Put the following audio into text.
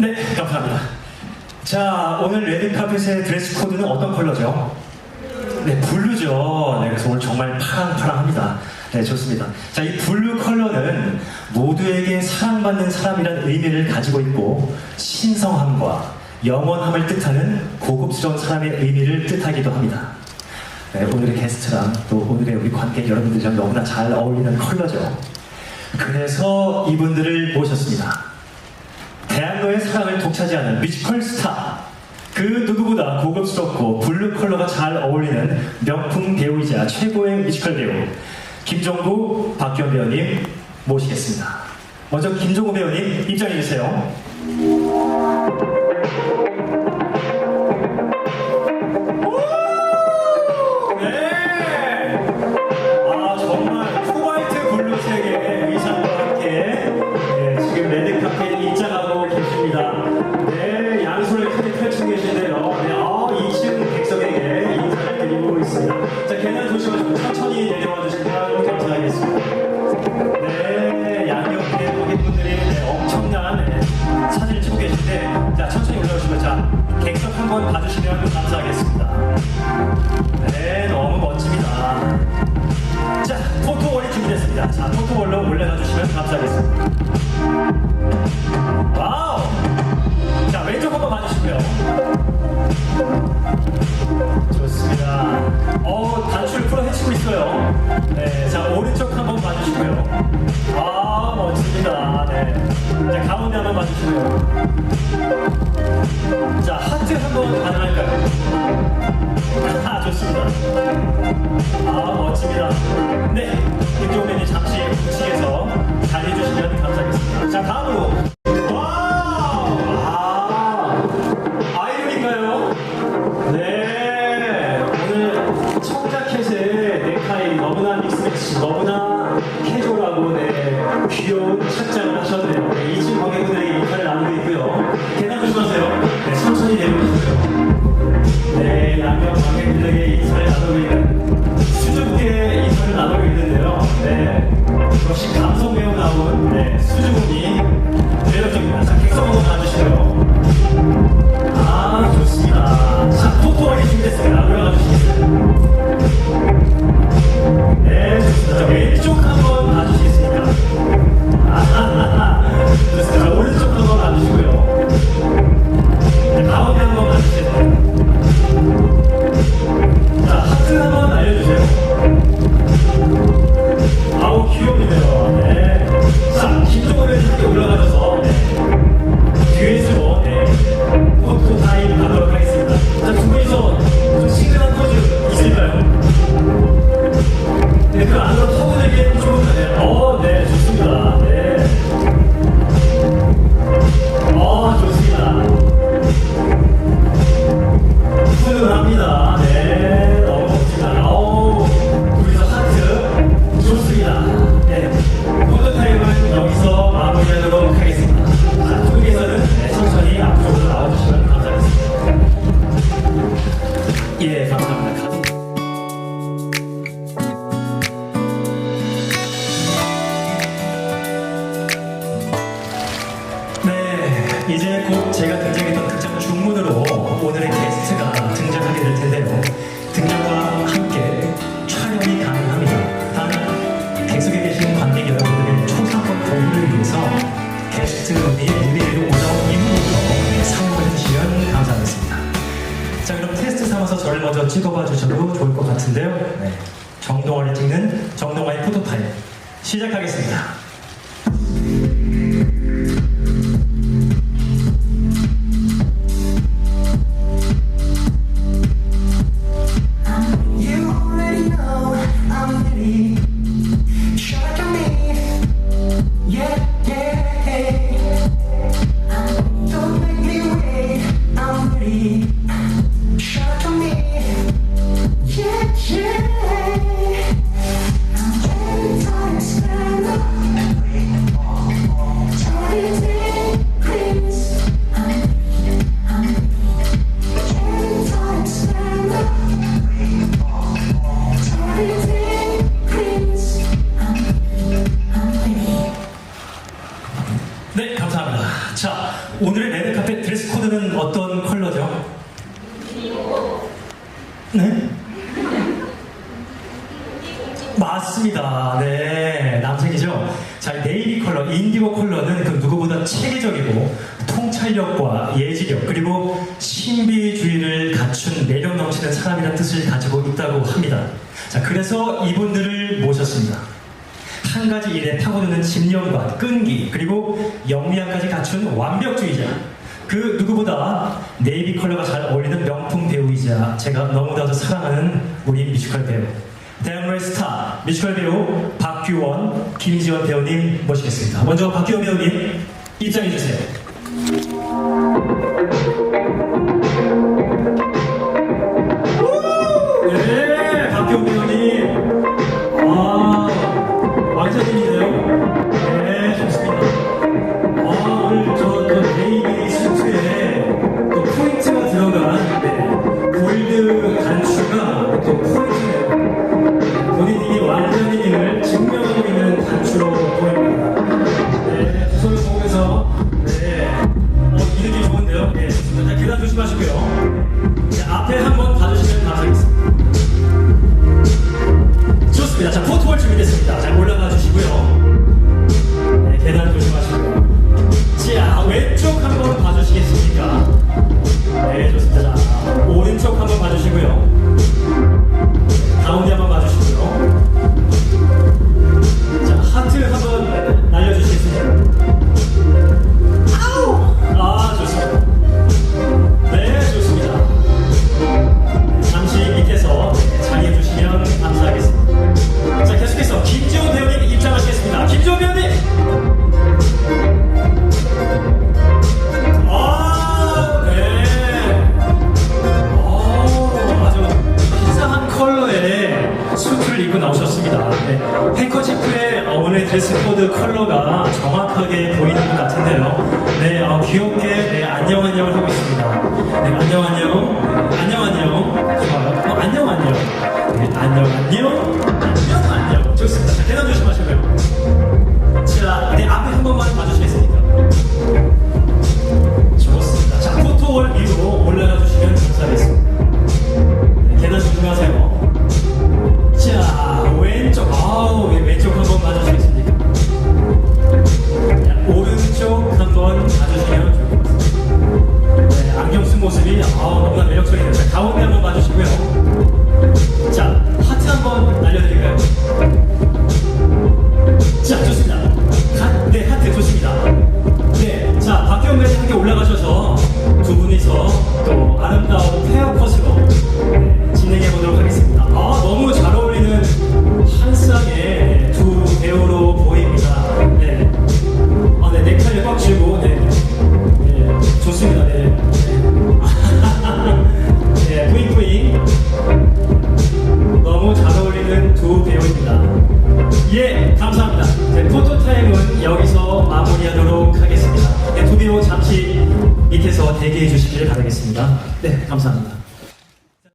네, 감사합니다. 자, 오늘 레드카펫의 드레스 코드는 어떤 컬러죠? 네, 블루죠. 네, 그래서 오늘 정말 파랑파랑합니다. 네, 좋습니다. 자, 이 블루 컬러는 모두에게 사랑받는 사람이라는 의미를 가지고 있고, 신성함과 영원함을 뜻하는 고급스러운 사람의 의미를 뜻하기도 합니다. 네, 오늘의 게스트랑 또 오늘의 우리 관객 여러분들이랑 너무나 잘 어울리는 컬러죠. 그래서 이분들을 모셨습니다. 대학로의 사랑을 독차지하는 뮤지컬 스타. 그 누구보다 고급스럽고 블루 컬러가 잘 어울리는 명품 배우이자 최고의 뮤지컬 배우 김종구 박규현 배우님 모시겠습니다. 먼저 김종구 배우님 입장해 주세요. 네, 양옆에 고객분들이 네, 엄청난 네, 사진을 찍고 계신데 자, 천천히 올라오시면 자, 객석 한번. 네, 포토월이 준비됐습니다. 자, 포토월로 올라가 주시면 감사하겠습니다. 한번 가능할까요? 아, 좋습니다. 아, 멋집니다. 네, 김종민이 잠시 우측에서 자리해 주시면 감사하겠습니다. 자, 다음으로. 와우! 아, 아이돌인가요? 네, 오늘 청자 이제 곧 제가 등장했던 극장 중문으로 오늘의 게스트가 등장하게 될 텐데요. 등장과 함께 촬영이 가능합니다. 단, 객석에 계신 관객 여러분들의 초상권 보호를 위해서 게스트분이 무대 위로 올라온 이후부터 사용을 해주시면 감사하겠습니다. 자, 그럼 테스트 삼아서 저를 먼저 찍어봐 주셔도 좋을 것 같은데요. 네. 정동원이 찍는 정동원의 포토타임 시작하겠습니다. 오늘의 레드 카펫 드레스 코드는 어떤 컬러죠? 네? 맞습니다. 네. 남색이죠? 자, 네이비 컬러, 인디고 컬러는 그 누구보다 체계적이고 통찰력과 예지력, 그리고 신비주의를 갖춘 매력 넘치는 사람이라는 뜻을 가지고 있다고 합니다. 자, 그래서 이분들을 모셨습니다. 한 가지 일에 타고드는 집념과 끈기 그리고 영리함까지 갖춘 완벽주의자 그 누구보다 네이비 컬러가 잘 어울리는 명품 배우이자 제가 너무나도 사랑하는 우리 뮤지컬 배우 대한민국의 스타 뮤지컬 배우 박규원, 김지원 배우님 모시겠습니다. 먼저 박규원 배우님 입장해 주세요. 정확하게 보이는 것 같은데요. 네, 어, 귀엽게